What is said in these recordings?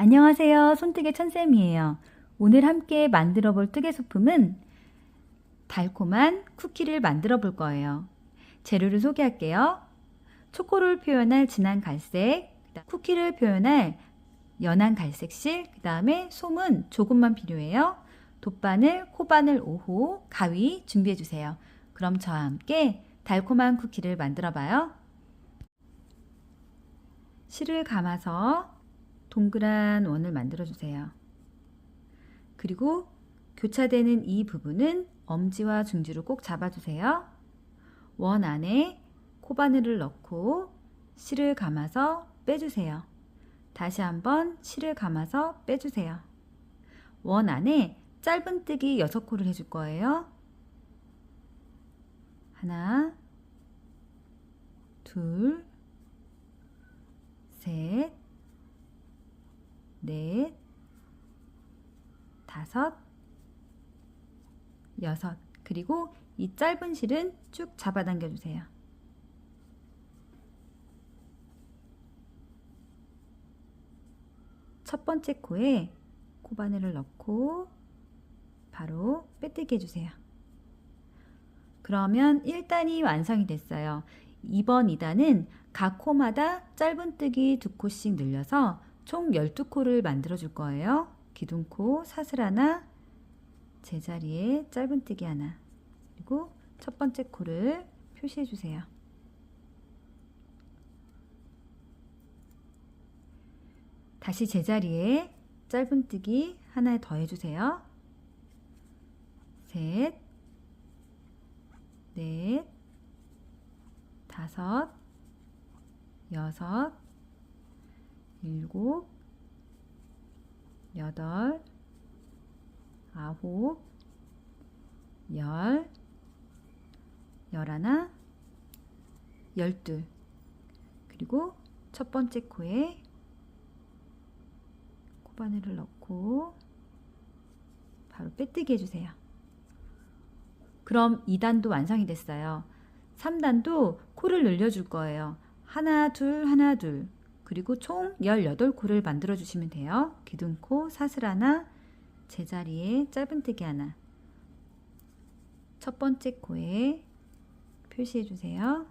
안녕하세요. 손뜨개 천쌤이에요. 오늘 함께 만들어 볼 뜨개 소품은 달콤한 쿠키를 만들어 볼 거예요. 재료를 소개할게요. 초코를 표현할 진한 갈색, 쿠키를 표현할 연한 갈색 실, 그 다음에 솜은 조금만 필요해요. 돗바늘, 코바늘 5호, 가위 준비해 주세요. 그럼 저와 함께 달콤한 쿠키를 만들어 봐요. 실을 감아서 동그란 원을 만들어 주세요. 그리고 교차되는 이 부분은 엄지와 중지로 꼭 잡아주세요. 원 안에 코바늘을 넣고 실을 감아서 빼주세요. 다시 한번 실을 감아서 빼주세요. 원 안에 짧은뜨기 6코를 해줄 거예요. 하나, 둘, 셋, 넷, 다섯, 여섯. 그리고 이 짧은 실은 쭉 잡아당겨 주세요. 첫 번째 코에 코바늘을 넣고 바로 빼뜨기 해주세요. 그러면 1단이 완성이 됐어요. 2번 2단은 각 코마다 짧은뜨기 2코씩 늘려서 총 12코를 만들어 줄 거예요. 기둥코 사슬 하나, 제자리에 짧은뜨기 하나, 그리고 첫 번째 코를 표시해 주세요. 다시 제자리에 짧은뜨기 하나 더 해주세요. 셋, 넷, 다섯, 여섯, 일곱, 여덟, 아홉, 열, 열하나, 열둘. 그리고 첫 번째 코에 코바늘을 넣고 바로 빼뜨기 해주세요. 그럼 2단도 완성이 됐어요. 3단도 코를 늘려줄 거예요. 하나, 둘, 하나, 둘. 그리고 총 18코를 만들어 주시면 돼요. 기둥코, 사슬 하나, 제자리에 짧은뜨기 하나. 첫 번째 코에 표시해 주세요.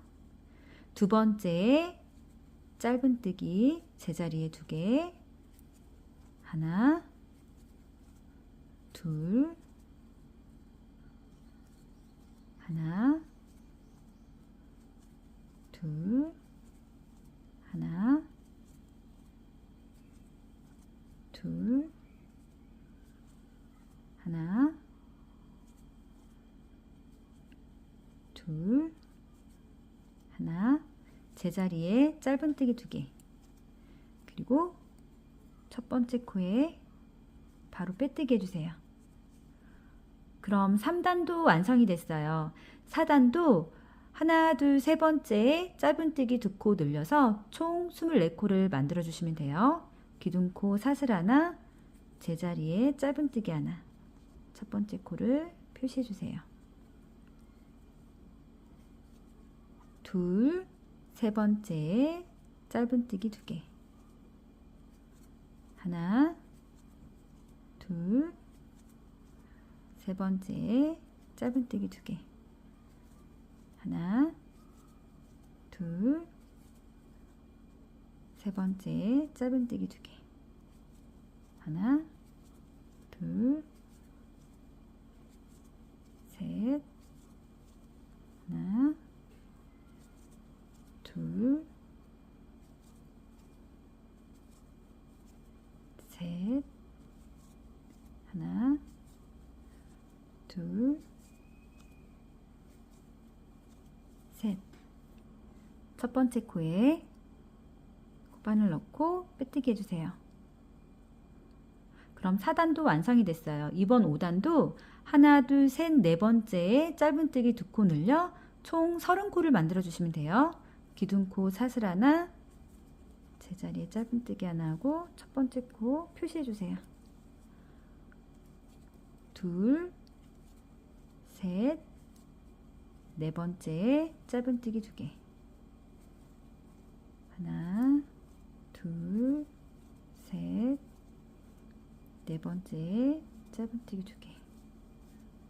두 번째에 짧은뜨기 제자리에 두 개. 하나, 둘, 하나, 둘, 하나, 둘, 하나, 둘, 하나, 제자리에 짧은뜨기 두 개. 그리고 첫 번째 코에 바로 빼뜨기 해주세요. 그럼 3단도 완성이 됐어요. 4단도 하나, 둘, 세 번째에 짧은뜨기 두 코 늘려서 총 24코를 만들어 주시면 돼요. 기둥코 사슬 하나, 제자리에 짧은뜨기 하나. 첫 번째 코를 표시해 주세요. 둘, 세 번째에 짧은뜨기 두 개. 하나, 둘, 세 번째에 짧은뜨기 두 개. 하나, 둘, 세 번째에 짧은뜨기 두 개. 하나, 둘, 셋, 하나, 둘, 셋, 하나, 둘, 셋. 첫 번째 코에 코바늘 넣고 빼뜨기 해주세요. 그럼 4단도 완성이 됐어요. 이번 5단도 하나, 둘, 셋, 네 번째에 짧은뜨기 두 코 늘려 총 30코를 만들어 주시면 돼요. 기둥코 사슬 하나, 제자리에 짧은뜨기 하나 하고 첫 번째 코 표시해 주세요. 둘, 셋, 네 번째에 짧은뜨기 두 개. 하나, 둘, 셋, 네 번째 짧은뜨기 두 개.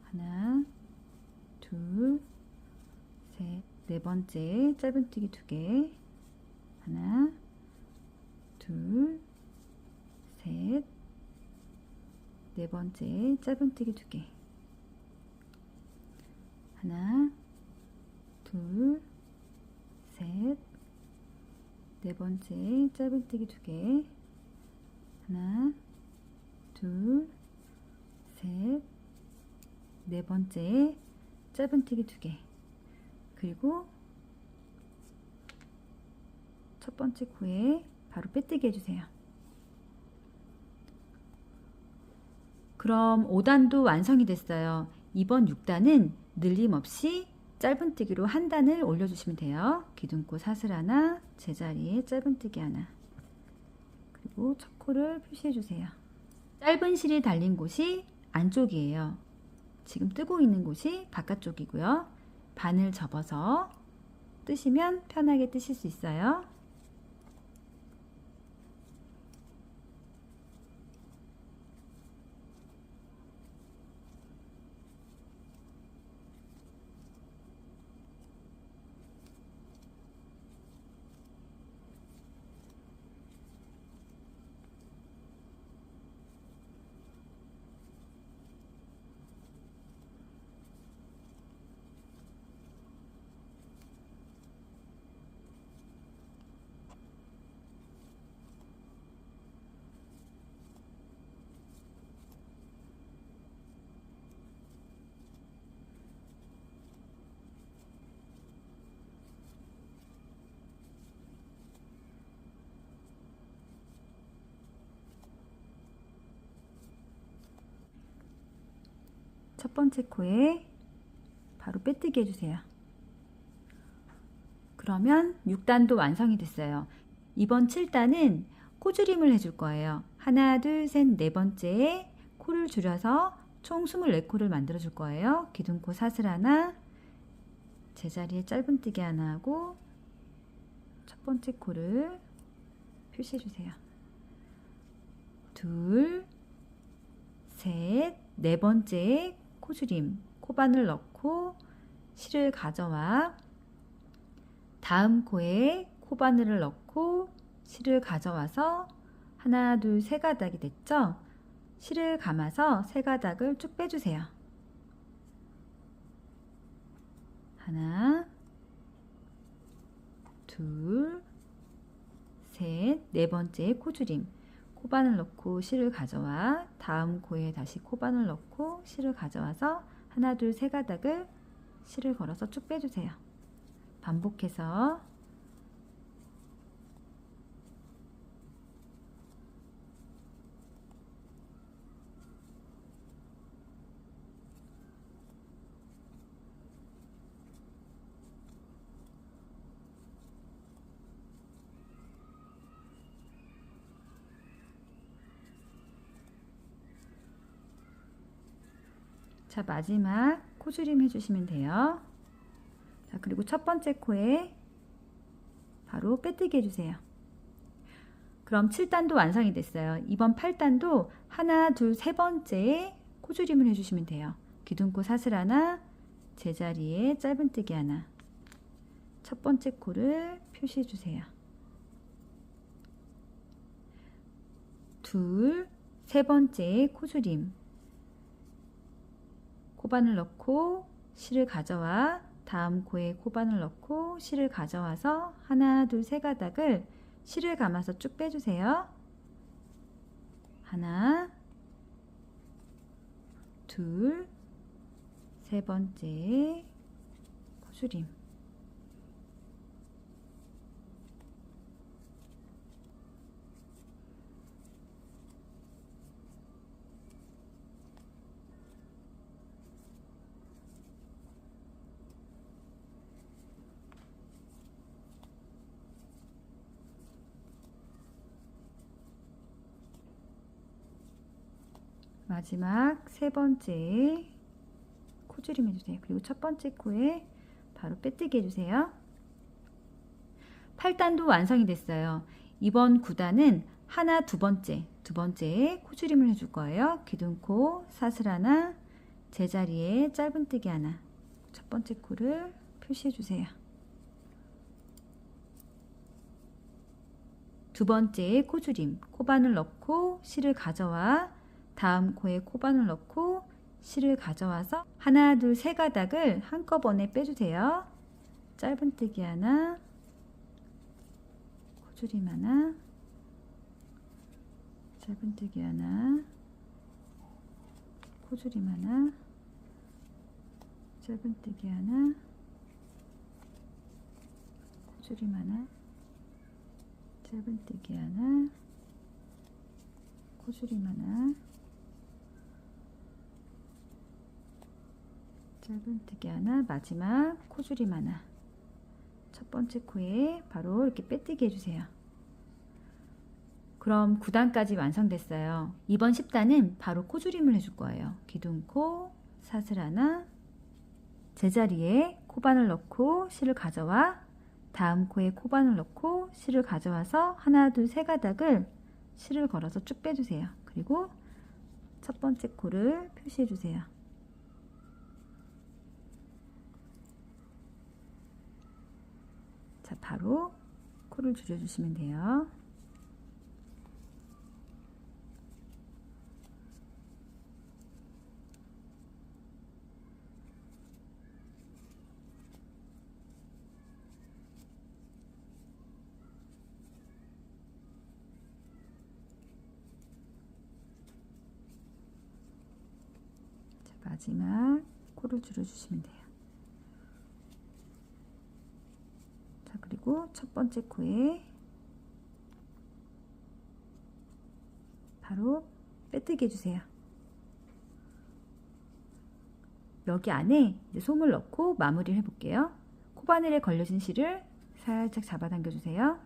하나, 둘, 셋. 네 번째 짧은뜨기 두 개. 하나, 둘, 셋. 네 번째 짧은뜨기 두 개. 하나, 둘, 셋. 네 번째 짧은뜨기 두 개. 하나, 둘, 셋. 네 번째 짧은뜨기 두 개. 그리고 첫 번째 코에 바로 빼뜨기 해주세요. 그럼 5단도 완성이 됐어요. 이번 6단은 늘림 없이 짧은뜨기로 한 단을 올려주시면 돼요. 기둥코 사슬 하나, 제자리에 짧은뜨기 하나. 그리고 첫 코를 표시해주세요. 짧은 실이 달린 곳이 안쪽이에요. 지금 뜨고 있는 곳이 바깥쪽이고요. 반을 접어서 뜨시면 편하게 뜨실 수 있어요. 첫 번째 코에 바로 빼뜨기 해주세요. 그러면 6단도 완성이 됐어요. 이번 7단은 코줄임을 해줄 거예요. 하나, 둘, 셋, 네 번째에 코를 줄여서 총 24코를 만들어 줄 거예요. 기둥코 사슬 하나, 제자리에 짧은뜨기 하나 하고 첫 번째 코를 표시해 주세요. 둘, 셋, 네 번째 코줄임, 코바늘 넣고 실을 가져와 다음 코에 코바늘을 넣고 실을 가져와서 하나, 둘, 세 가닥이 됐죠? 실을 감아서 세 가닥을 쭉 빼주세요. 하나, 둘, 셋, 네 번째 코줄임. 코바늘 넣고 실을 가져와 다음 코에 다시 코바늘 넣고 실을 가져와서 하나 둘 세 가닥을 실을 걸어서 쭉 빼주세요. 반복해서 자, 마지막 코줄임 해주시면 돼요. 자, 그리고 첫 번째 코에 바로 빼뜨기 해주세요. 그럼 7단도 완성이 됐어요. 이번 8단도 하나, 둘, 세 번째에 코줄임을 해주시면 돼요. 기둥코 사슬 하나, 제자리에 짧은뜨기 하나. 첫 번째 코를 표시해 주세요. 둘, 세 번째 코줄임. 코바늘 넣고 실을 가져와 다음 코에 코바늘 넣고 실을 가져와서 하나 둘 세 가닥을 실을 감아서 쭉 빼주세요. 하나 둘 세 번째 코줄임 마지막 세 번째 코줄임 해주세요. 그리고 첫 번째 코에 바로 빼뜨기 해주세요. 8단도 완성이 됐어요. 이번 9단은 하나 두 번째, 두 번째 코줄임을 해줄 거예요. 기둥코 사슬 하나, 제자리에 짧은뜨기 하나. 첫 번째 코를 표시해 주세요. 두 번째 코줄임, 코바늘 넣고 실을 가져와 다음 코에 코바늘 넣고 실을 가져와서 하나, 둘, 세 가닥을 한꺼번에 빼주세요. 짧은뜨기 하나, 코줄임 하나, 짧은뜨기 하나, 코줄임 하나, 짧은뜨기 하나, 코줄임 하나, 짧은뜨기 하나, 코줄임 하나, 짧은뜨기 하나, 마지막 코줄임 하나. 첫 번째 코에 바로 이렇게 빼뜨기 해주세요. 그럼 9단까지 완성됐어요. 이번 10단은 바로 코줄임을 해줄 거예요. 기둥코, 사슬 하나, 제자리에 코바늘 넣고 실을 가져와 다음 코에 코바늘 넣고 실을 가져와서 하나, 둘, 세 가닥을 실을 걸어서 쭉 빼주세요. 그리고 첫 번째 코를 표시해 주세요. 자, 바로 코를 줄여주시면 돼요. 자, 마지막 코를 줄여주시면 돼요. 자, 그리고 첫 번째 코에 바로 빼뜨기 해주세요. 여기 안에 이제 솜을 넣고 마무리를 해볼게요. 코바늘에 걸려진 실을 살짝 잡아당겨 주세요.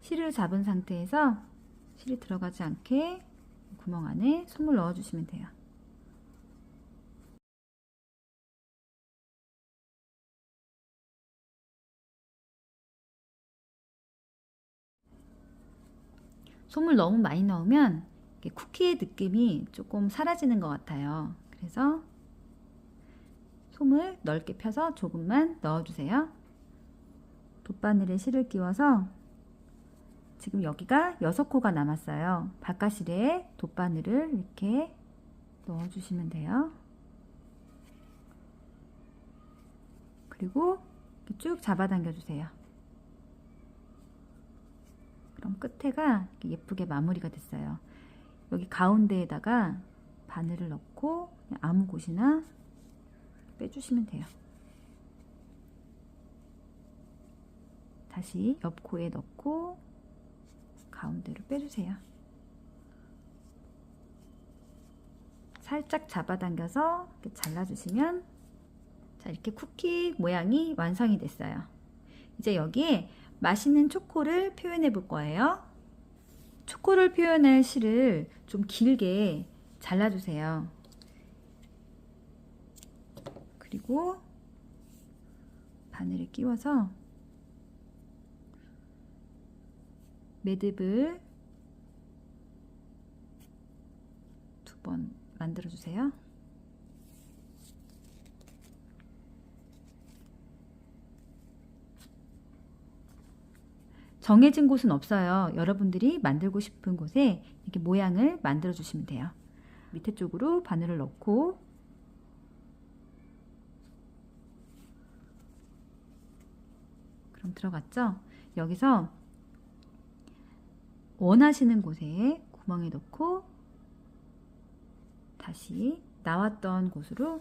실을 잡은 상태에서 실이 들어가지 않게 구멍 안에 솜을 넣어주시면 돼요. 솜을 너무 많이 넣으면 쿠키의 느낌이 조금 사라지는 것 같아요. 그래서 솜을 넓게 펴서 조금만 넣어주세요. 돗바늘에 실을 끼워서 지금 여기가 6코가 남았어요. 바깥실에 돗바늘을 이렇게 넣어주시면 돼요. 그리고 쭉 잡아당겨 주세요. 그럼 끝에가 예쁘게 마무리가 됐어요. 여기 가운데에다가 바늘을 넣고 아무 곳이나 빼주시면 돼요. 다시 옆 코에 넣고 가운데로 빼주세요. 살짝 잡아당겨서 이렇게 잘라주시면 자 이렇게 쿠키 모양이 완성이 됐어요. 이제 여기에 맛있는 초코를 표현해 볼 거예요. 초코를 표현할 실을 좀 길게 잘라주세요. 그리고 바늘을 끼워서 매듭을 두 번 만들어 주세요. 정해진 곳은 없어요. 여러분들이 만들고 싶은 곳에 이렇게 모양을 만들어 주시면 돼요. 밑에 쪽으로 바늘을 넣고 그럼 들어갔죠? 여기서 원하시는 곳에 구멍에 넣고 다시 나왔던 곳으로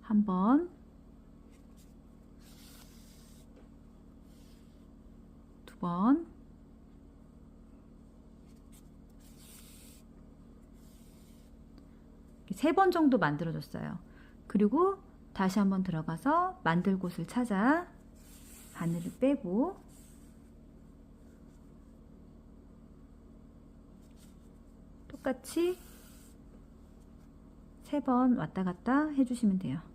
한번 두 번, 세 번 정도 만들어줬어요. 그리고 다시 한번 들어가서 만들 곳을 찾아 바늘을 빼고 똑같이 세 번 왔다 갔다 해주시면 돼요.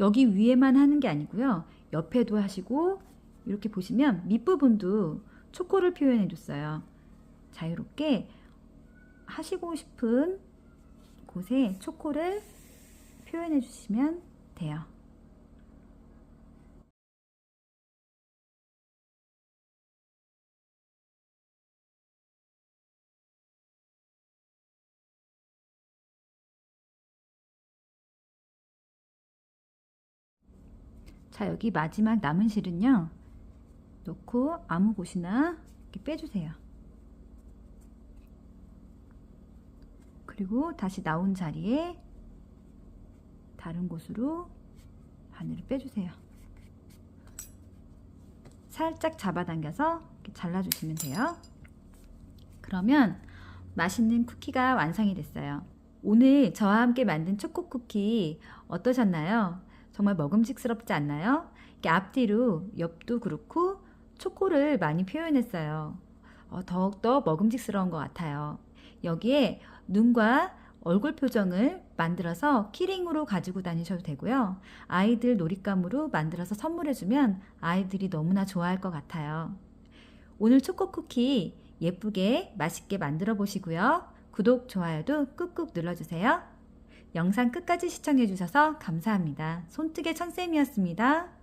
여기 위에만 하는 게 아니고요. 옆에도 하시고 이렇게 보시면 밑부분도 초코를 표현해 줬어요. 자유롭게 하시고 싶은 곳에 초코를 표현해 주시면 돼요. 자, 여기 마지막 남은 실은요. 놓고 아무 곳이나 이렇게 빼주세요. 그리고 다시 나온 자리에 다른 곳으로 바늘을 빼주세요. 살짝 잡아당겨서 잘라주시면 돼요. 그러면 맛있는 쿠키가 완성이 됐어요. 오늘 저와 함께 만든 초코 쿠키 어떠셨나요? 정말 먹음직스럽지 않나요? 이렇게 앞뒤로 옆도 그렇고 초코를 많이 표현했어요. 어, 더욱더 먹음직스러운 것 같아요. 여기에 눈과 얼굴 표정을 만들어서 키링으로 가지고 다니셔도 되고요. 아이들 놀잇감으로 만들어서 선물해주면 아이들이 너무나 좋아할 것 같아요. 오늘 초코 쿠키 예쁘게 맛있게 만들어 보시고요. 구독, 좋아요도 꾹꾹 눌러주세요. 영상 끝까지 시청해주셔서 감사합니다. 손뜨개 천쌤이었습니다.